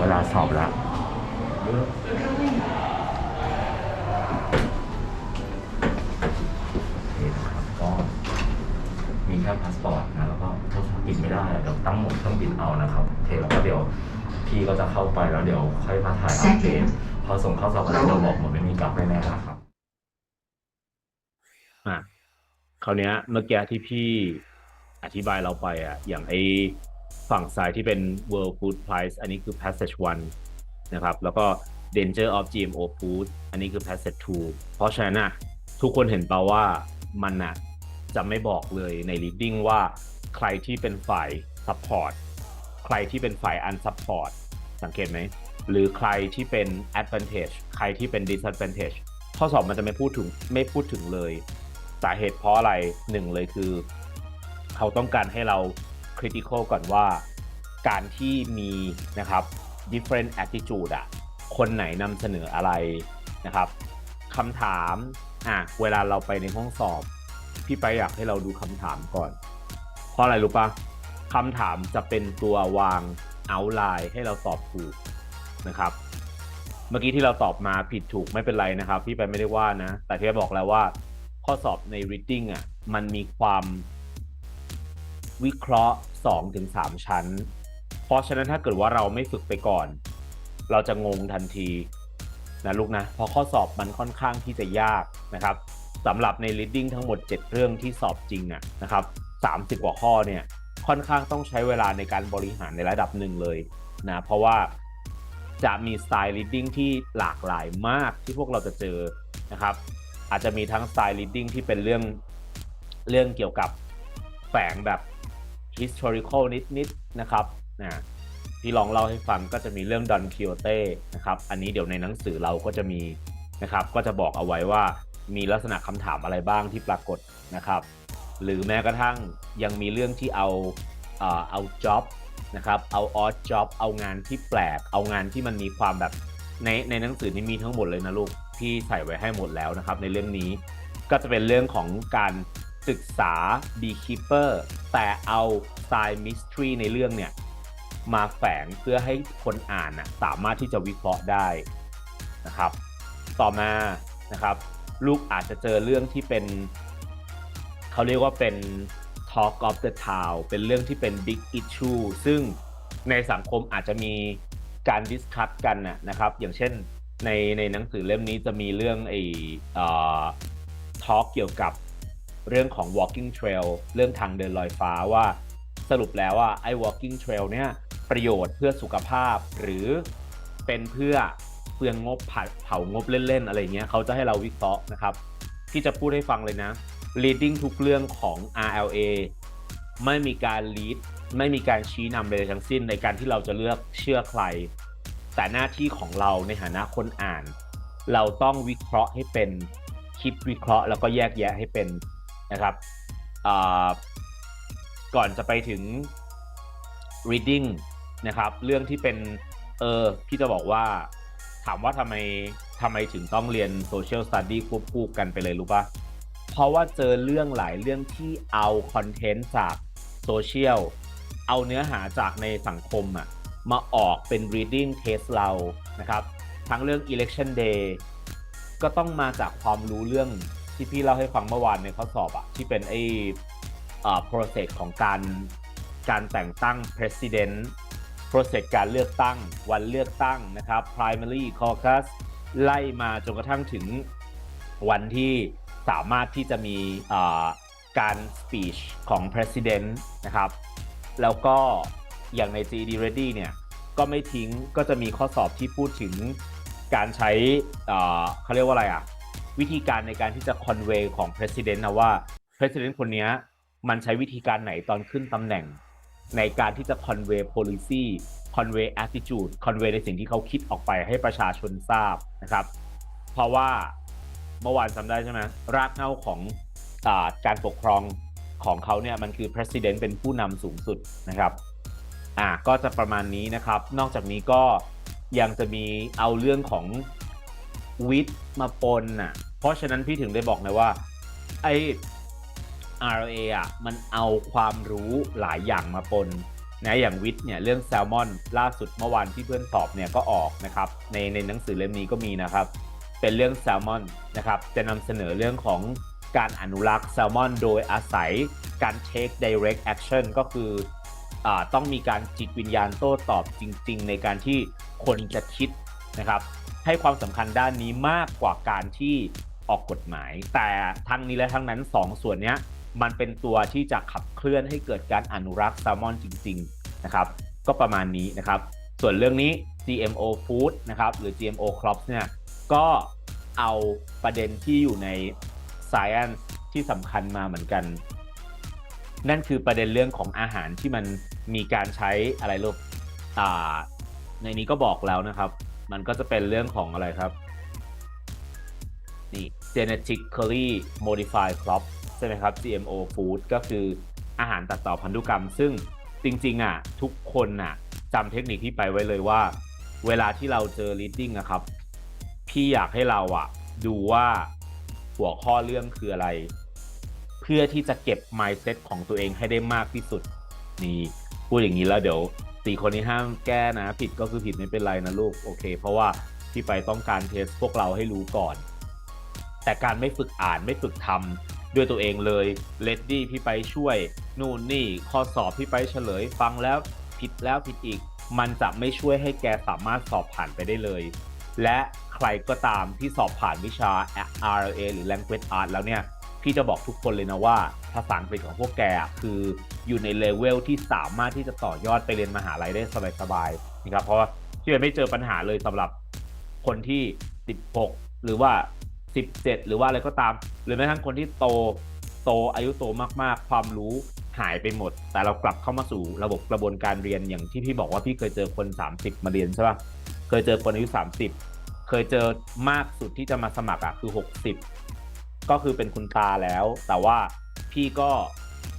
เวลาสอบแล้วนี่นะครับก็มีแค่พาสปอร์ตนะแล้วก็โทรศัพท์บินไม่ได้เดี๋ยวตั้งหมดเครื่องบินเอานะครับโอเคแล้วก็เดี๋ยวพี่ก็จะเข้าไปแล้วเดี๋ยวค่อยมาถ่ายอัปเดตพอส่งเข้าสอบแล้วเดี๋ยวบอกหมดไม่มีกลับแน่ๆนะครับอะคราวเนี้ยเมื่อกี้ที่พี่อธิบายเราไปอะ อย่างไอ ฝั่งซ้ายที่เป็น World Food Price อันนี้คือ Passage 1 นะครับ แล้วก็ Danger of GMO Food อันนี้คือ Passage 2 เพราะฉะนั้นอะทุกคนเห็นเปล่าว่ามันอะจะไม่บอกเลยใน reading ว่าใครที่เป็นฝ่าย support ใครที่เป็นฝ่าย unsupport สังเกตไหม หรือใครที่เป็น advantage ใครที่เป็น disadvantage ข้อสอบมันจะไม่พูดถึงไม่พูดถึงเลย สาเหตุเพราะอะไรหนึ่งเลยคือ เขาต้องการให้เรา critical ก่อนว่า การที่มีนะครับ different attitude อะคนไหนนำเสนออะไรนะครับคำถามอะเวลาเราไปในห้องสอบ พี่ไปอยากให้เราดูคำถามก่อน เพราะอะไรรู้ปะคำถามจะเป็นตัววาง outline ให้เราตอบถูกนะครับ เมื่อกี้ที่เราตอบมาผิดถูกไม่เป็นไรนะครับ พี่ไปไม่ได้ว่านะ แต่ที่บอกแล้วว่า ข้อสอบใน reading อะมันมีความวิเคราะห์ 2ถึงชั้น เพราะฉะนั้นถ้าเกิดว่าเราไม่ฝึกไปก่อน เราจะงงทันทีนะลูกนะ เพราะข้อสอบมันค่อนข้างที่จะยากนะครับสำหรับใน reading ทั้งหมด 7 เรื่องที่สอบจริงอะนะครับ30 กว่าข้อเนี่ยค่อนข้างต้องใช้เวลาในการบริหารในระดับหนึ่งเลยนะเพราะว่าจะมีสไตล์ reading ที่หลากหลายมากที่พวกเราจะเจอนะครับ อาจจะมีทั้งสไตล์ reading ที่เป็นเรื่องเรื่องเกี่ยวกับแฝงแบบ historical นิดๆนะครับนะที่ลองเล่าให้ฟังก็จะมีเรื่อง Don Quixote นะครับ อันนี้เดี๋ยวในหนังสือเราก็จะมีนะครับ ก็จะบอกเอาไว้ว่ามีลักษณะคำถามอะไรบ้างที่ปรากฏนะครับ หรือแม้กระทั่งยังมีเรื่องที่เอาเอ่อเอา job นะครับเอา odd job เอางานที่แปลก เอางานที่มันมีความแบบในในหนังสือนี้มีทั้งหมดเลยนะลูกพี่ใส่ไว้ให้หมดแล้วนะครับ ในเรื่องนี้ก็จะเป็นเรื่องของการ ศึกษา beekeeper แต่เอา style mystery ในเรื่องเนี่ย มาแฝงเพื่อให้คนอ่านน่ะสามารถที่จะวิเคราะห์ได้นะครับ ต่อมานะครับ ลูกอาจจะเจอเรื่องที่เป็น เขาเรียกว่าเป็น Talk of the Town เป็นเรื่องที่เป็น Big Issue ซึ่งในสังคมอาจจะมีการดิสคัตกันนะครับ อย่างเช่นในในหนังสือเล่มนี้จะมีเรื่องไอ้ทอ l k เกี่ยวกับ เรื่องของ walking trail เรื่องทางเดินลอยฟ้าว่า สรุปแล้วว่าไอ้ walking trail เนี่ยประโยชน์เพื่อสุขภาพหรือเป็นเพื่อเปลืองงบเผาเผางบเล่นๆ อะไรเงี้ยเขาจะให้เราวิเคราะห์นะครับที่จะพูดให้ฟังเลยนะ leading ทุกเรื่องของ RLA ไม่มีการ lead ไม่มีการชี้นำเลยทั้งสิ้นในการที่เราจะเลือกเชื่อใคร แต่หน้าที่ของเราในฐานะคนอ่าน เราต้องวิเคราะห์ให้เป็นคิดวิเคราะห์แล้วก็แยกแยะให้เป็น นะครับก่อนจะไปถึง reading นะครับเรื่องที่เป็นเออพี่จะบอกว่าถามว่าทำไมทำไมถึงต้องเรียน social study ควบคู่กันไปเลยรู้ปะเพราะว่าเจอเรื่องหลายเรื่องที่เอาคอนเทนต์จากโซเชียลเอาเนื้อหาจากในสังคมอะมาออกเป็น reading test เรานะครับ ทั้งเรื่อง election day ก็ต้องมาจากความรู้เรื่อง ที่พี่เล่าให้ฟังเมื่อวานในข้อสอบอะที่เป็นไอ้อ่า process ของการการแต่งตั้ง president process การเลือกตั้ง วันเลือกตั้งนะครับ primary caucus ไล่มาจนกระทั่งถึงวันที่สามารถที่จะมีการ speech ของ president นะครับ แล้วก็อย่างใน GD Ready เนี่ย ก็ไม่ทิ้งก็จะมีข้อสอบที่พูดถึงการใช้เขาเรียกว่าอะไรอะ วิธีการในการที่จะ convey ของ president นะว่า president คนนี้มันใช้วิธีการไหนตอนขึ้นตำแหน่ง ในการที่จะ convey policy convey attitude convey ในสิ่งที่เขาคิดออกไปให้ประชาชนทราบนะครับ เพราะว่าเมื่อวานจำได้ใช่ไหมรากเหง้าของอาการปกครองของเขาเนี่ยมันคือ president เป็นผู้นำสูงสุดนะครับอ่าก็จะประมาณนี้นะครับ นอกจากนี้ก็ยังจะมีเอาเรื่องของวิทย์มาปนน่ะ เพราะฉะนั้นพี่ถึงได้บอกนะว่าไอ RA อะมันเอาความรู้หลายอย่างมาปนนะอย่างวิทย์เนี่ยเรื่องแซลมอนล่าสุดเมื่อวานที่เพื่อนตอบเนี่ยก็ออกนะครับในในหนังสือเล่มนี้ก็มีนะครับ เป็นเรื่องแซลมอนนะครับจะนำเสนอเรื่องของการอนุรักษ์แซลมอนโดยอาศัยการ take direct action ก็คืออต้องมีการจิตวิญญาณโต้ตอบจริง ๆ ในการที่คนจะคิดนะครับ ให้ความสำคัญด้านนี้มากกว่าการที่ออกกฎหมาย แต่ทั้งนี้และทั้งนั้นสองส่วนนี้มันเป็นตัวที่จะขับเคลื่อนให้เกิดการอนุรักษ์แซลมอนจริงๆนะครับก็ประมาณนี้นะครับ ส่วนเรื่องนี้ GMO food นะครับหรือ GMO crops เนี่ยก็เอาประเด็นที่อยู่ใน science ที่สำคัญมาเหมือนกัน นั่นคือประเด็นเรื่องของอาหารที่มันมีการใช้อะไรลูกในนี้ก็บอกแล้วนะครับ มันก็จะเป็นเรื่องของอะไรครับ นี่ genetically modified crop ใช่ไหมครับ GMO food ก็คืออาหารตัดต่อพันธุกรรม ซึ่งจริงๆอะทุกคนอะจำเทคนิคที่ไปไว้เลยว่า เวลาที่เราเจอ reading อะครับ พี่อยากให้เราอะ ดูว่าหัวข้อเรื่องคืออะไร เพื่อที่จะเก็บ mindset ของตัวเองให้ได้มากที่สุด นี่ พูดอย่างนี้แล้วเดี๋ยว สี่คนนี้ห้ามแก้นะ ผิดก็คือผิดไม่เป็นไรนะลูกโอเค เพราะว่าพี่ไปต้องการเทสพวกเราให้รู้ก่อน แต่การไม่ฝึกอ่านไม่ฝึกทำด้วยตัวเองเลยเลดดี้พี่ไปช่วย นู่นนี่ข้อสอบพี่ไปเฉลย ฟังแล้วผิดแล้วผิดอีก มันจะไม่ช่วยให้แกสามารถสอบผ่านไปได้เลย และใครก็ตามที่สอบผ่านวิชา RLA หรือ Language Art แล้วเนี่ย พี่จะบอกทุกคนเลยนะว่าภาษาอังกฤษของพวกแกคืออยู่ในเลเวลที่สามารถที่จะต่อยอดไปเรียนมหาลัยได้สบายๆนะครับเพราะว่าพี่ไม่เจอปัญหาเลยสำหรับคนที่ 16 หรือว่า 17 หรือว่าอะไรก็ตาม หรือแม้กระทั่งคนที่โตโตอายุโตมากๆ ความรู้หายไปหมด แต่เรากลับเข้ามาสู่ระบบกระบวนการเรียนอย่างที่พี่บอกว่าพี่เคยเจอคน 30 มาเรียนใช่ป่ะเคยเจอคนอายุ 30 เคยเจอมากสุดที่จะมาสมัครอะคือ 60 ก็คือเป็นคุณตาแล้ว แต่ว่าพี่ก็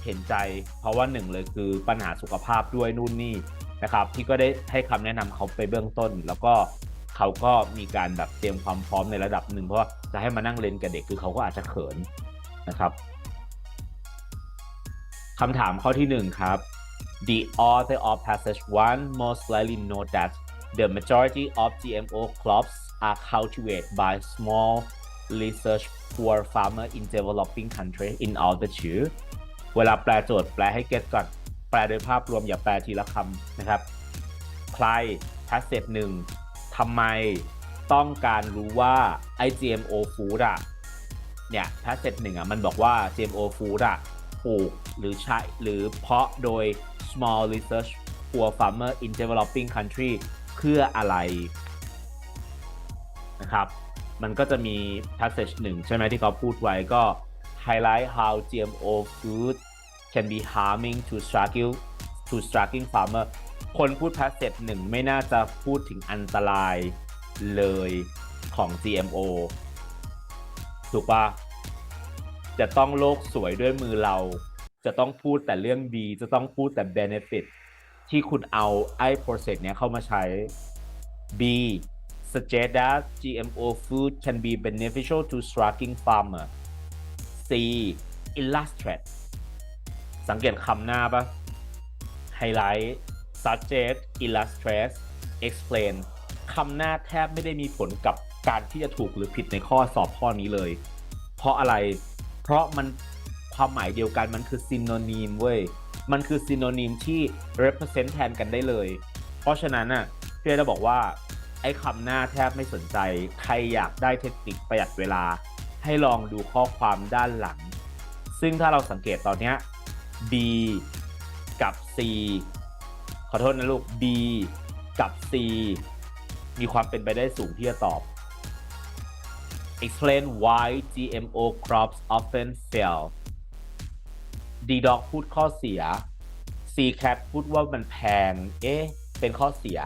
เห็นใจ เพราะว่าหนึ่งเลยคือปัญหาสุขภาพด้วยนู่นนี่นะครับพี่ก็ได้ให้คำแนะนำเขาไปเบื้องต้น แล้วก็เขาก็มีการแบบเตรียมความพร้อมในระดับหนึ่งเพราะว่าจะให้มานั่งเล่นกับเด็กคือเขาก็อาจจะเขินนะครับคำถามข้อที่หนึ่งครับ The author of passage 1 most likely know that the majority of GMO crops are cultivated by small research poor farmer in developing country in order to เวลาแปลโจทย์แปลให้เก็ตก่อน แปลโดยภาพรวมอย่าแปลทีละคำนะครับ ใคร passage หนึ่งทำไมต้องการรู้ว่าไอ GMO food อะเนี่ย passage หนึ่งอะมันบอกว่า GMO food อะปลูกหรือใช้หรือเพาะโดย small research poor farmer in developing country เพื่ออะไรนะครับ มันก็จะมี passage หนึ่งใช่ไหมที่เขาพูดไว้ก็ highlight how GMO food can be harming to struggling to struggling farmer คนพูด passage หนึ่งไม่น่าจะพูดถึงอันตรายเลยของ GMO ถูกปะจะต้องโลกสวยด้วยมือเรา จะต้องพูดแต่เรื่องดี จะต้องพูดแต่ benefit ที่คุณเอาไอ้ process เนี้ยเข้ามาใช้ B suggest that GMO food can be beneficial to struggling farmer C illustrate สังเกตคำหน้าปะ highlight suggest illustrate explain คำหน้าแทบไม่ได้มีผลกับการที่จะถูกหรือผิดในข้อสอบข้อนี้เลย เพราะอะไร เพราะมันความหมายเดียวกันมันคือ synonym เว้ย มันคือ synonym ที่ represent แทนกันได้เลย เพราะฉะนั้นน่ะพี่จะบอกว่า ไอ้คำหน้าแทบไม่สนใจ ใครอยากได้เทคนิคประหยัดเวลา ให้ลองดูข้อความด้านหลัง ซึ่งถ้าเราสังเกตตอนนี้ B กับ C ขอโทษนะลูก B กับ C มีความเป็นไปได้สูงที่จะตอบ explain why GMO crops often fail D Dog พูดข้อเสีย C Cat พูดว่ามันแพง เอ๊ะ เป็นข้อเสีย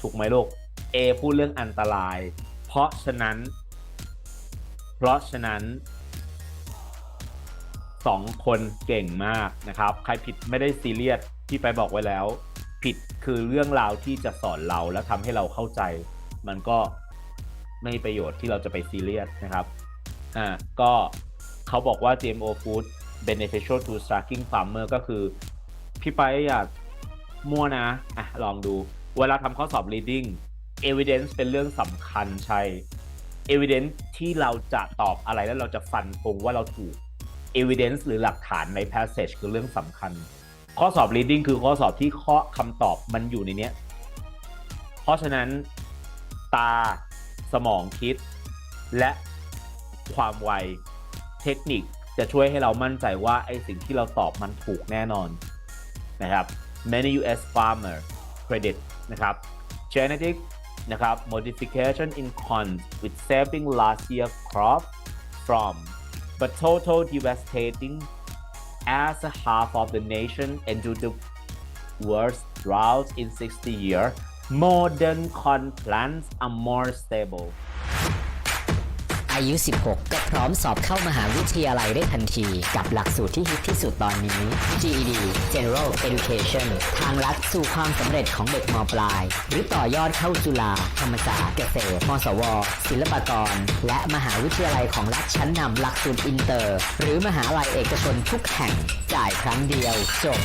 ถูกไหมลูก A พูดเรื่องอันตราย เพราะฉะนั้น เพราะฉะนั้นสองคนเก่งมากนะครับ ใครผิดไม่ได้ซีเรียสที่ไปบอกไว้แล้ว ผิดคือเรื่องราวที่จะสอนเราแล้วทำให้เราเข้าใจ มันก็ไม่มีประโยชน์ที่เราจะไปซีเรียสนะครับอ่าก็เขาบอกว่า GMO food beneficial to struggling farmer ก็คือ พี่ไปอยากมั่วนะ อะ ลองดู เวลาทำข้อสอบ reading evidence เป็นเรื่องสำคัญใช่ evidence ที่เราจะตอบอะไรแล้วเราจะฟันธงว่าเราถูก evidence หรือหลักฐานใน passage คือเรื่องสำคัญ ข้อสอบ reading คือข้อสอบที่ข้อคำตอบมันอยู่ในเนี้ย เพราะฉะนั้นตาสมองคิด และความไวเทคนิคจะช่วยให้เรามั่นใจว่าไอ้สิ่งที่เราตอบมันถูกแน่นอนนะครับ many US farmer credit นะครับ genetic นะครับ modification in corn with saving last year crop from but total devastating as a half of the nation endured the worst drought in 60 years modern corn plants are more stable อายุ 16 ก็พร้อมสอบเข้ามหาวิทยาลัยได้ทันที กับหลักสูตรที่ฮิตที่สุดตอนนี้ GED General Education ทางลัดสู่ความสำเร็จของเด็กมปลาย หรือต่อยอดเข้าจุฬาธรรมศาสตร์เกษตรมศว ศิลปากร และมหาวิทยาลัยของรัฐชั้นนำหลักสูตรอินเตอร์ หรือมหาลัยเอกชนทุกแห่งจ่ายครั้งเดียวจบ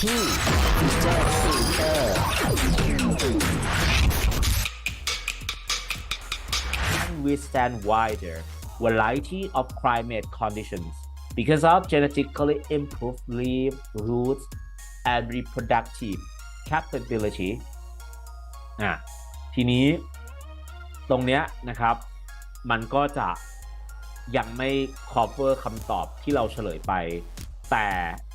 ที่ Future Tutor can withstand wider variety of climate conditions because of genetically improved leaf roots and reproductive capability อะทีนี้ตรงเนี้ยนะครับ มันก็จะยังไม่ cover คำตอบที่เราเฉลยไป แต่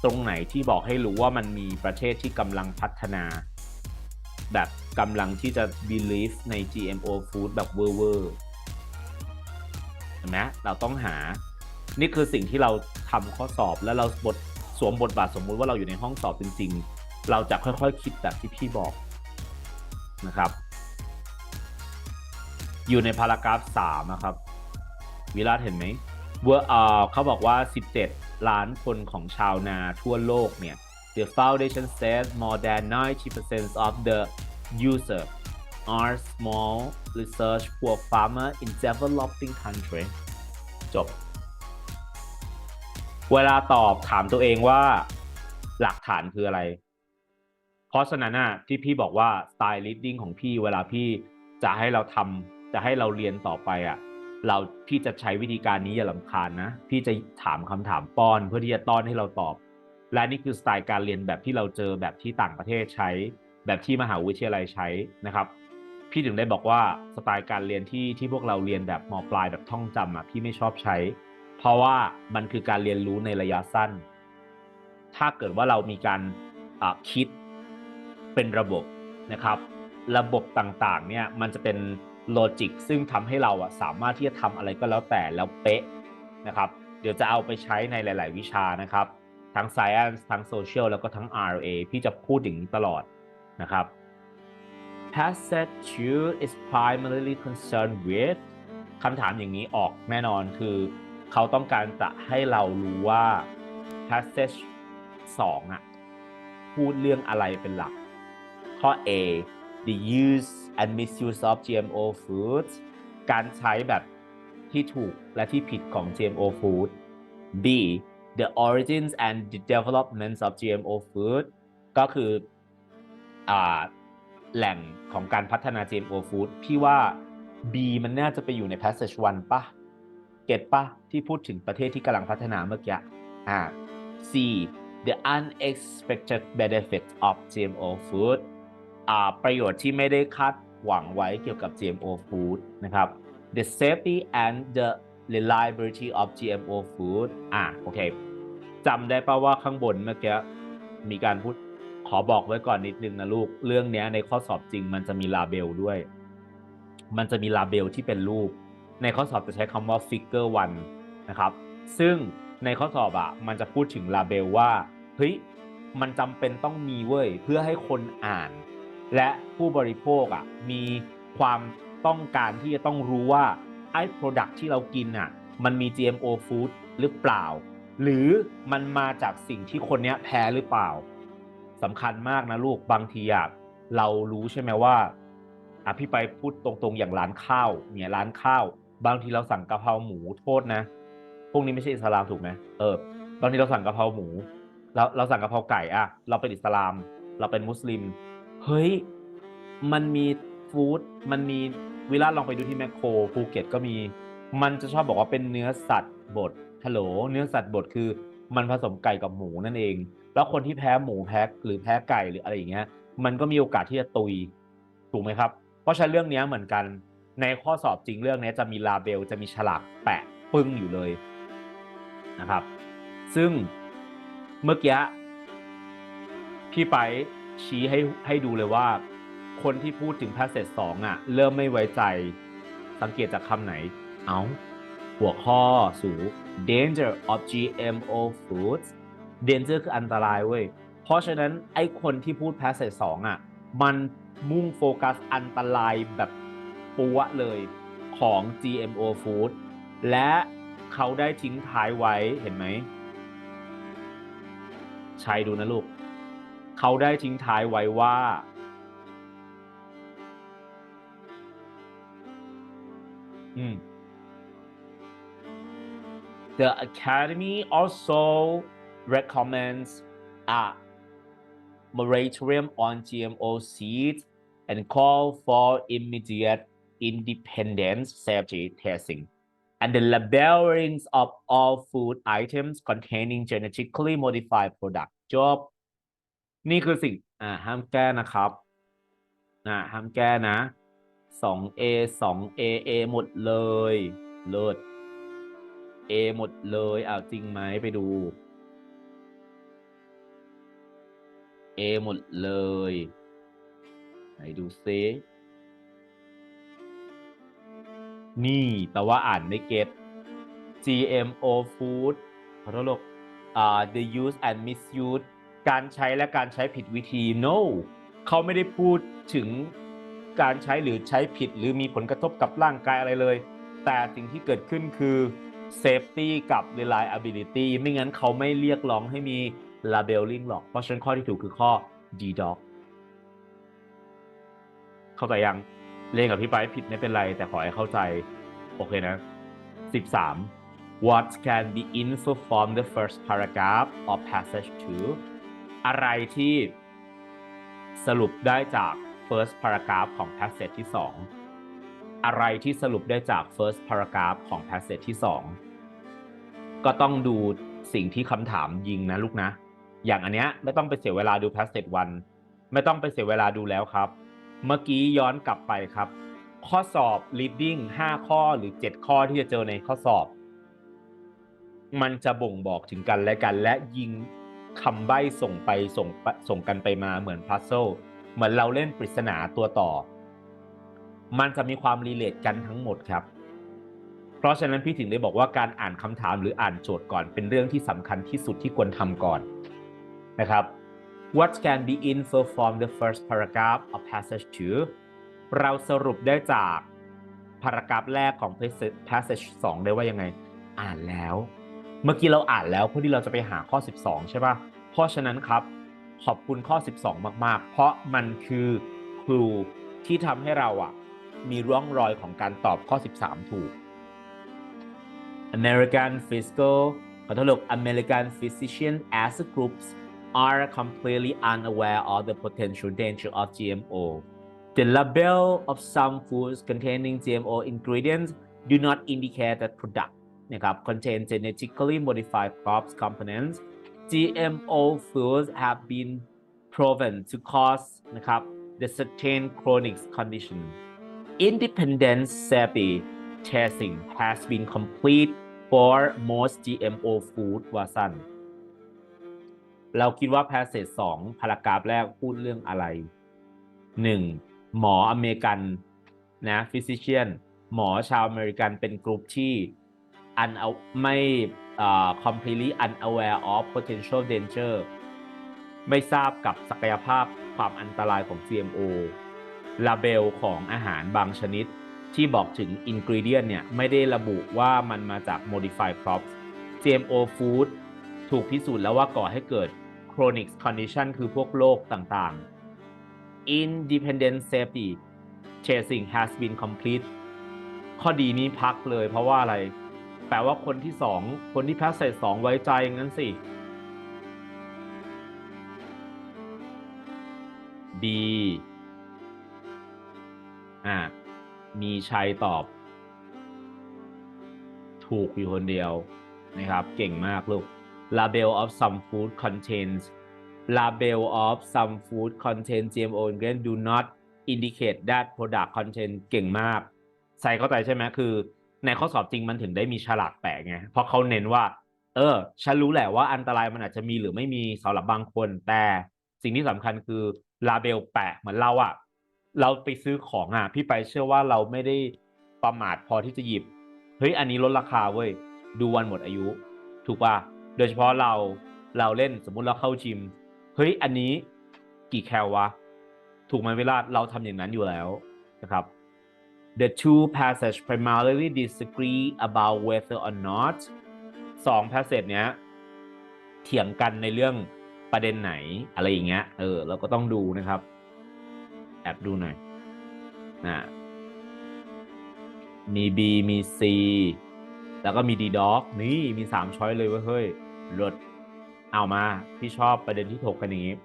ตรงไหนที่บอกให้รู้ว่ามันมีประเทศที่กำลังพัฒนา แบบกำลังที่จะ believe ใน GMO food แบบเวอร์เวอ ห็นไหมเราต้องหา นี่คือสิ่งที่เราทำข้อสอบแล้วเราบทสวมบทบาทสมมุติว่าเราอยู่ในห้องสอบจริง ๆ เราจะค่อยๆคิดแบบที่พี่บอกนะครับ อยู่ในพารากราฟ3นะครับวิราชเห็นไหมเวอร์เขาบอกว่า 17 ล้านคนของชาวนาทั่วโลกเนี่ย The foundation says more than 90% of the user are small research poor farmer in developing country จบ เวลาตอบถามตัวเองว่าหลักฐานคืออะไร เพราะฉะนั้นน่ะที่พี่บอกว่า style reading ของพี่เวลาพี่จะให้เราทำจะให้เราเรียนต่อไปอะเราพี่จะใช้วิธีการนี้อย่าลำคาญนะ พี่จะถามคำถามป้อนเพื่อที่จะต้อนให้เราตอบ และนี่คือสไตล์การเรียนแบบที่เราเจอแบบที่ต่างประเทศใช้ แบบที่มหาวิทยาลัยใช้นะครับ พี่ถึงได้บอกว่าสไตล์การเรียนที่ที่พวกเราเรียนแบบมปลายแบบท่องจำอะพี่ไม่ชอบใช้ เพราะว่ามันคือการเรียนรู้ในระยะสั้น ถ้าเกิดว่าเรามีการคิดเป็นระบบนะครับ ระบบต่างๆเนี่ยมันจะเป็นโลจิกซึ่งทำให้เราอะสามารถที่จะทำอะไรก็แล้วแต่แล้วเป๊ะนะครับ เดี๋ยวจะเอาไปใช้ในหลาย ๆ วิชานะครับ ทั้ง Science ทั้ง Social แล้วก็ทั้ง RA พี่จะพูดอย่างนี้ตลอดนะครับ Passage 2 is primarily concerned with คำถามอย่างนี้ออกแน่นอนคือ เขาต้องการจะให้เรารู้ว่า passage 2อะพูดเรื่องอะไรเป็นหลัก ข้อ A the use and misuse of GMO foods การใช้แบบที่ถูกและที่ผิดของ GMO food B the origins and the developments of GMO food ก็คืออ่า แหล่งของการพัฒนา GMO food พี่ว่า B มันน่าจะไปอยู่ใน passage 1ปะเก็ตปะที่พูดถึงประเทศที่กำลังพัฒนาเมื่อกี้อ่า C the unexpected benefits of GMO food อ่าประโยชน์ที่ไม่ได้คาดหวังไว้เกี่ยวกับ GMO food นะครับ the safety and the reliability of GMO food อ่าโอเคจำได้ป่าว่าข้างบนเมื่อกี้มีการพูด อบอกไว้ก่อนนิดนึงนะลูก เรื่องนี้ในข้อสอบจริงมันจะมีลาเบลด้วย มันจะมีลาเบลที่เป็นรูป ในข้อสอบจะใช้คำว่า figure one นะครับ ซึ่งในข้อสอบอะมันจะพูดถึงลาเบลว่าเฮ้ยมันจำเป็นต้องมีเว้ยเพื่อให้คนอ่าน และผู้บริโภคอะมีความต้องการที่จะต้องรู้ว่าไอ้ product ที่เรากินอะมันมี GMO food หรือเปล่า หรือมันมาจากสิ่งที่คนเนี้ยแพ้หรือเปล่า สำคัญมากนะลูกบางทีอะเรารู้ใช่ไหมว่าอะพี่ไปพูดตรงๆอย่างร้านข้าวเนี่ยร้านข้าว บางทีเราสั่งกะเพราหมูโทษนะ พวกนี้ไม่ใช่อิสลามถูกไหมเออบางทีเราสั่งกะเพราหมูเราเราสั่งกะเพราไก่อะเราเป็นอิสลาม เราเป็นมุสลิม เฮ้ยมันมีฟู้ดมันมีเวลาลองไปดูที่แมคโครภูเก็ตก็มี มันจะชอบบอกว่าเป็นเนื้อสัตว์บดฮัลโหลเนื้อสัตว์บดคือมันผสมไก่กับหมูนั่นเอง แล้วคนที่แพ้หมูแพ้หรือแพ้ไก่หรืออะไรอย่างเงี้ย มันก็มีโอกาสที่จะตุยถูกไหมครับ เพราะฉะนั้นเรื่องนี้เหมือนกันในข้อสอบจริงเรื่องนี้จะมีลาเบลจะมีฉลากแปะปึ้งอยู่เลยนะครับ ซึ่งเมื่อกี้พี่ไปชี้ให้ให้ดูเลยว่า คนที่พูดถึง passage สองอะ เริ่มไม่ไว้ใจสังเกตจากคำไหน เอาหัวข้อสู danger of GMO foods danger คืออันตรายเว้ย เพราะฉะนั้นไอ้คนที่พูด passage สองอะ มันมุ่งโฟกัสอันตรายแบบปัวเลยของ GMO food และเขาได้ทิ้งท้ายไว้เห็นไหมชัยดูนะลูก เขาได้ทิ้งท้ายไว้ว่า อืม The Academy also recommends a moratorium on GMO seeds and call for immediate independent safety testing and the labeling of all food items containing genetically modified product จบนี่คือสิ่งอ่าห้ามแก้นะครับอ่าห้ามแก้นะ 2A 2A A หมดเลย เลิศ A หมดเลยอ้าวจริงไหมไปดู A หมดเลย ไหนดูซินี่แปลว่าอ่านไม่เก็ต GMO food ขอโทษลูกอ่า the use and misuse การใช้และการใช้ผิดวิธี no เขาไม่ได้พูดถึงการใช้หรือใช้ผิดหรือมีผลกระทบกับร่างกายอะไรเลย แต่สิ่งที่เกิดขึ้นคือ safety กับ reliability ไม่งั้นเขาไม่เรียกร้องให้มี labeling หรอก เพราะฉะนั้นข้อที่ถูกคือข้อ D dog เข้าใจยังเล่นกับพี่ไปผิดไม่เป็นไร แต่ขอให้เข้าใจ โอเคนะ 13 What can be inferred from the first paragraph of passage 2อะไรที่สรุปได้จาก first paragraph ของ passage ที่ 2 อะไรที่สรุปได้จาก first paragraph ของ passage ที่ 2 ก็ต้องดูสิ่งที่คำถามยิงนะลูกนะ อย่างอันเนี้ยไม่ต้องไปเสียเวลาดู passage 1ไม่ต้องไปเสียเวลาดูแล้วครับ เมื่อกี้ย้อนกลับไปครับ ข้อสอบ reading 5 ข้อหรือ 7 ข้อที่จะเจอในข้อสอบ มันจะบ่งบอกถึงกันและกันและยิงคำใบ้ส่งไปส่งส่งกันไปมาเหมือนพัซเซิลเหมือนเราเล่นปริศนาตัวต่อ มันจะมีความรีเลทกันทั้งหมดครับ เพราะฉะนั้นพี่ถึงได้บอกว่าการอ่านคำถามหรืออ่านโจทย์ก่อนเป็นเรื่องที่สำคัญที่สุดที่ควรทำก่อน นะครับ What can be inferred from the first paragraph of passage 2 เราสรุปได้จากพารากราฟแรกของ passage 2 ได้ว่ายังไง อ่านแล้ว เมื่อกี้เราอ่านแล้วเพื่อที่เราจะไปหาข้อ 12 ใช่ปะ่ะ เพราะฉะนั้นครับ ขอบคุณข้อ 12 มาก ๆ เพราะมันคือครูที่ทำให้เราอะมีร่องรอยของการตอบข้อ 13 ถูก American Fiscal ขอโทษลูก American Physician as a groups are completely unaware of the potential danger of GMO. The label of some foods containing GMO ingredients do not indicate that product นะครับ contain genetically modified crops components. GMO foods have been proven to cause นะครับ the certain chronic condition. Independent safety testing has been complete for most GMO food ว่าสั้น เราคิดว่า passage 2พารากราฟแรกพูดเรื่องอะไร 1. หมออเมริกันนะ physician หมอชาวอเมริกันเป็นกลุ่มที่อันเอาไม่ completely unaware of potential danger ไม่ทราบกับศักยภาพความอันตรายของ GMO ลาเบลของอาหารบางชนิด ที่บอกถึง ingredient เนี่ยไม่ได้ระบุว่ามันมาจาก modified crops GMO food ถูกพิสูจน์แล้วว่าก่อให้เกิด chronic condition คือพวกโรคต่างๆ independent safety testing has been complete ข้อดีนี้พักเลยเพราะว่าอะไร แปลว่าคนที่สอง คนที่ passage สองไว้ใจงั้นสิ B อ่ามีชัยตอบ ถูกอยู่คนเดียวนะครับ เก่งมากลูก label of some food contains label of some food contain GMO ingredient do not indicate that product contain เก่งมาก ใส่เข้าใจใช่ไหมคือ ในข้อสอบจริงมันถึงได้มีฉลากแปะไง เพราะเขาเน้นว่า เออ ฉันรู้แหละว่าอันตรายมันอาจจะมีหรือไม่มีสำหรับบางคน แต่สิ่งที่สำคัญคือลาเบลแปะเหมือนเราอะเราไปซื้อของอะพี่ไปเชื่อว่าเราไม่ได้ประมาทพอที่จะหยิบ เฮ้ย อันนี้ลดราคาเว้ย ดูวันหมดอายุ ถูกป่ะ โดยเฉพาะเราเราเล่นสมมุติเราเข้าจิมเฮ้ยอันนี้กี่แคลวะ ถูกไหมเวลาเราทำอย่างนั้นอยู่แล้วนะครับ The two passage primarily disagree about whether or not สอง passage เนี้ยเถียงกันในเรื่องประเด็นไหนอะไรอย่างเงี้ย เออ เราก็ต้องดูนะครับ แอบดูหน่อยนะมี B มี C แล้วก็มี D dog นี่มีสามช้อยเลยเว้ยเฮ้ย รถเอามาพี่ชอบประเด็นที่ถกกันอย่างนี้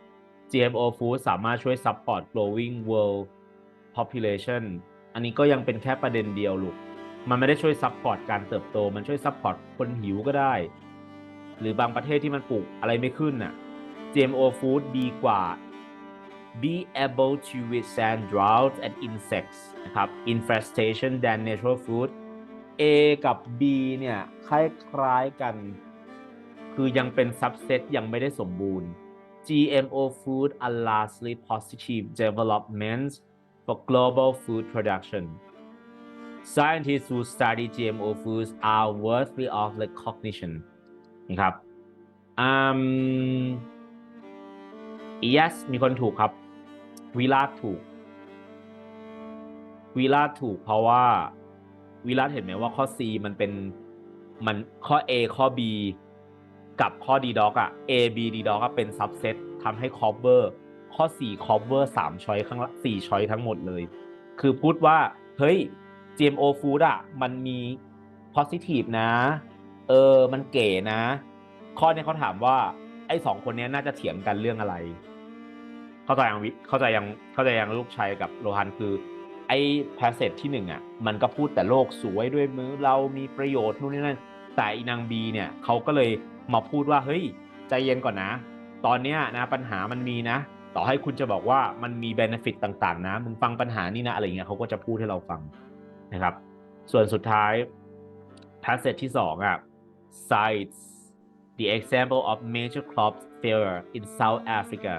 GMO food สามารถช่วย support growing world population อันนี้ก็ยังเป็นแค่ประเด็นเดียวลูก มันไม่ได้ช่วย support การเติบโต มันช่วย support คนหิวก็ได้ หรือบางประเทศที่มันปลูกอะไรไม่ขึ้นน่ะ GMO food ดีกว่า be able to withstand drought and insects นะครับ infestation than natural food A กับ B เนี่ยคล้ายๆกัน คือยังเป็น subset ยังไม่ได้สมบูรณ์ GMO food are largely positive developments for global food production Scientists who study GMO foods are worthy of recognition นะครับอืม yes มีคนถูกครับ วิราถูก วิราถูกเพราะว่าวิราเห็นไหมว่าข้อ C มันเป็นมันข้อ A ข้อ B กับข้อ D dog อะ A B D dog อะเป็น subset ทำให้ cover ข้อ 4 cover 3ช้อยข้างละ4ช้อยทั้งหมดเลย คือพูดว่า เฮ้ย GMO food อะมันมี positive นะ เออ มันเก๋นะ ข้อเนี้ยเขาถามว่า ไอ้สองคนนี้น่าจะเถียงกันเรื่องอะไร เข้าใจยังวิเข้าใจยังเข้าใจยังลูกชัยกับโลฮันคือไอ้พาเซจที่หนึ่งอะมันก็พูดแต่โลกสวยด้วยมือเรามีประโยชน์นู่นนี่นั่นแต่อีนางบีเนี่ยเขาก็เลย มาพูดว่าเฮ้ยใจเย็นก่อนนะ ตอนเนี้ยนะปัญหามันมีนะ ต่อให้คุณจะบอกว่ามันมีเบนฟิตต่างๆ นะ มึงฟังปัญหานี่นะอะไรเงี้ยเขาก็จะพูดให้เราฟังนะครับ ส่วนสุดท้าย passage ที่สองอะ cites the example of major crop failure in South Africa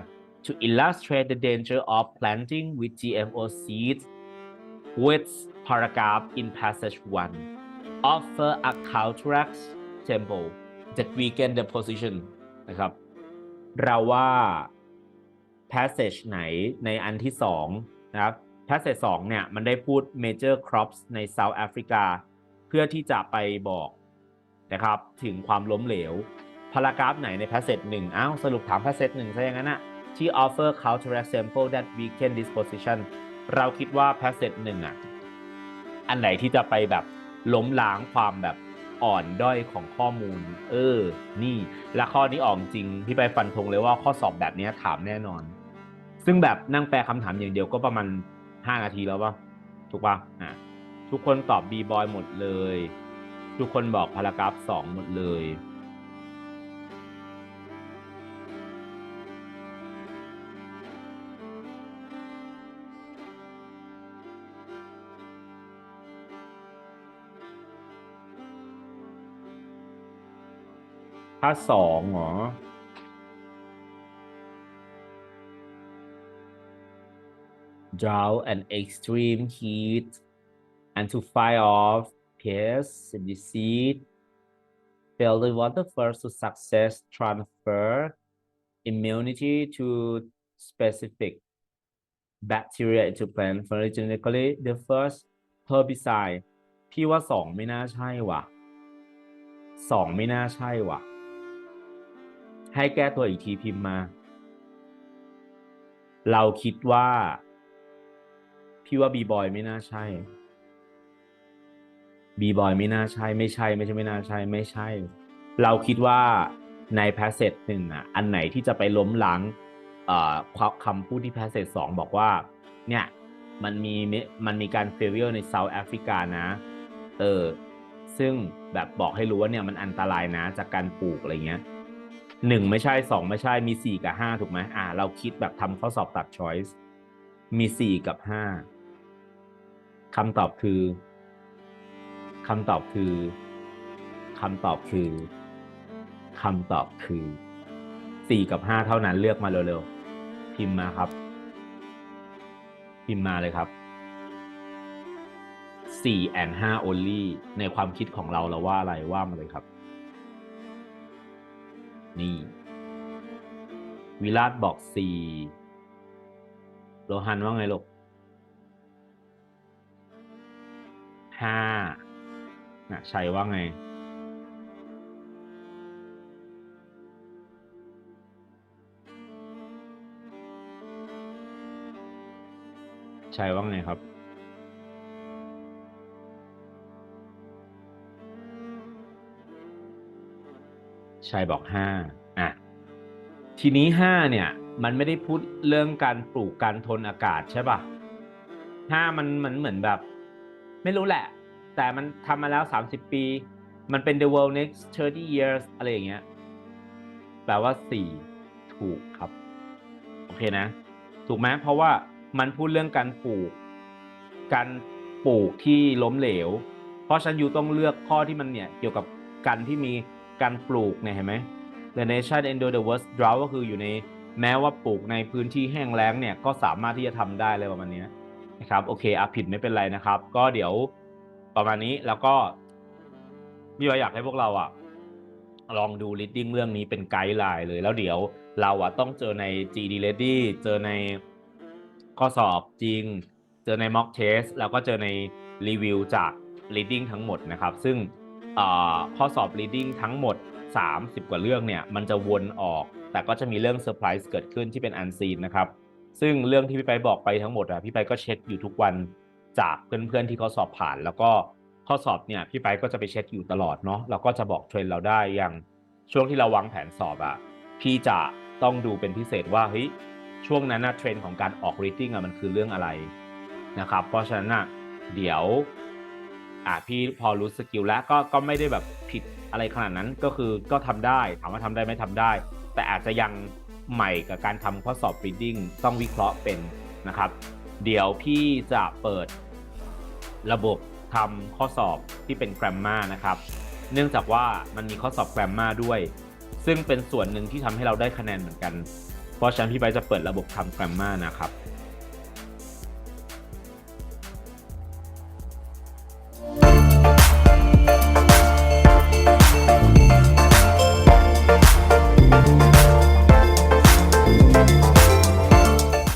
to illustrate the danger of planting with GMO seeds with paragraph in passage 1 offer a counteract temple that weaken the position นะครับ เราว่า passage ไหนในอันที่สองนะครับ passage 2เนี่ย มันได้พูด major crops ใน South Africa เพื่อที่จะไปบอกนะครับ ถึงความล้มเหลวพารากราฟไหนใน passage 1อ้าวสรุปถาม passage 1ซะอย่างนั้นอะที่ offer counter example that weaken this position เราคิดว่า passage 1อะอันไหนที่จะไปแบบล้มล้างความแบบ อ่อนด้อยของข้อมูล เออ นี่ และข้อนี้ออกจริง พี่ไปฟันธงเลยว่าข้อสอบแบบนี้ถามแน่นอน ซึ่งแบบนั่งแปลคำถามอย่างเดียวก็ประมาณ5นาทีแล้วป่ะ ถูกป่ะ อะ ทุกคนตอบบีบอยหมดเลย ทุกคนบอกพารากราฟ2หมดเลย ถ้าสองเหรอ drought and extreme heat and to fight off pests and disease fail the water first to success transfer immunity to specific bacteria into plant originally the first herbicide พี่ว่าสองไม่น่าใช่ว่ะ สองไม่น่าใช่ว่ะ ให้แก้ตัวอีกทีพิมพ์มา เราคิดว่า พี่ว่าบีบอยไม่น่าใช่บีบอยไม่น่าใช่ไม่ใช่ไม่ใช่ไม่น่าใช่ไม่ใช่ เราคิดว่าในแพสเซจหนึ่งอะอันไหนที่จะไปล้มล้างเอ่อความคำพูดที่ passage สองบอกว่า เนี่ยมันมีมันมีการ failure ในเซาท์แอฟริกานะ เออ ซึ่งแบบบอกให้รู้ว่าเนี่ยมันอันตรายนะจากการปลูกอะไรเงี้ย หนึ่งไม่ใช่สองไม่ใช่มีสี่กับห้าถูกไหมอ่า เราคิดแบบทำข้อสอบตัด choice มีสี่กับห้าคำตอบคือคำตอบคือคำตอบคือคำตอบคือสี่กับห้าเท่านั้นเลือกมาเร็วๆพิมพ์มาครับ พิมพ์มาเลยครับสี่แอนห้า only ในความคิดของเราเราว่าอะไรว่ามาเลยครับ นี่ วิราชบอกสี่โลหันว่าไงลูกห้านะชัยว่าไง ชัยว่าไงครับ ชัยบอกห้าอะทีนี้ห้าเนี่ย มันไม่ได้พูดเรื่องการปลูกการทนอากาศใช่ป่ะห้ามันมันเหมือนแบบ ไม่รู้แหละ แต่มันทำมาแล้วสามสิบปี มันเป็น the world next 30 years อะไรอย่างเงี้ยแปลว่าสี่ถูกครับ โอเคนะ ถูกไหมเพราะว่ามันพูดเรื่องการปลูก การปลูกที่ล้มเหลว เพราะฉะนันยูต้องเลือกข้อที่มันเนี่ย เกี่ยวกับการที่มี การปลูกเนี่ยเห็นไหม The nation endure the worst drought ก็คืออยู่ในแม้ว่าปลูกในพื้นที่แห้งแล้งเนี่ยก็สามารถที่จะทำได้เลยประมาณนี้นะครับโอเคอะผิดไม่เป็นไรนะครับ ก็เดี๋ยวประมาณนี้แล้วก็พี่ว่าอยากให้พวกเราอะลองดู reading เรื่องนี้เป็นไกด์ไลน์เลยแล้วเดี๋ยวเราอะต้องเจอใน GD Ready เจอในข้อสอบจริง เจอใน mock test แล้วก็เจอในรีวิวจาก reading ทั้งหมดนะครับ ซึ่ง ข้อสอบ reading ทั้งหมด 30 กว่าเรื่องเนี่ยมันจะวนออก แต่ก็จะมีเรื่องเซอร์ไพรส์เกิดขึ้นที่เป็นอันซีนนะครับ ซึ่งเรื่องที่พี่ไปบอกไปทั้งหมดอะพี่ไปก็เช็คอยู่ทุกวันจากเพื่อนๆที่เขาสอบผ่าน แล้วก็ข้อสอบเนี่ยพี่ไปก็จะไปเช็คอยู่ตลอดเนาะแล้วก็จะบอกเทรนเราได้อย่างช่วงที่เราวางแผนสอบอะพี่จะต้องดูเป็นพิเศษว่าเฮ้ยช่วงนั้นนะเทรนของการออก reading อะมันคือเรื่องอะไรนะครับ เพราะฉะนั้นอะเดี๋ยว อ่าพี่พอรู้สกิลแล้วก็ก็ไม่ได้แบบผิดอะไรขนาดนั้นก็คือก็ทำได้ถามว่าทำได้ไหม่ทำได้ แต่อาจจะยังใหม่กับการทำข้อสอบ reading ต้องวิเคราะห์เป็นนะครับ เดี๋ยวพี่จะเปิดระบบทำข้อสอบที่เป็น grammar นะครับ เนื่องจากว่ามันมีข้อสอบ grammar ด้วย ซึ่งเป็นส่วนหนึ่งที่ทำให้เราได้คะแนนเหมือนกัน เพราะฉะนั้นพี่ไปจะเปิดระบบทำ grammar นะครับ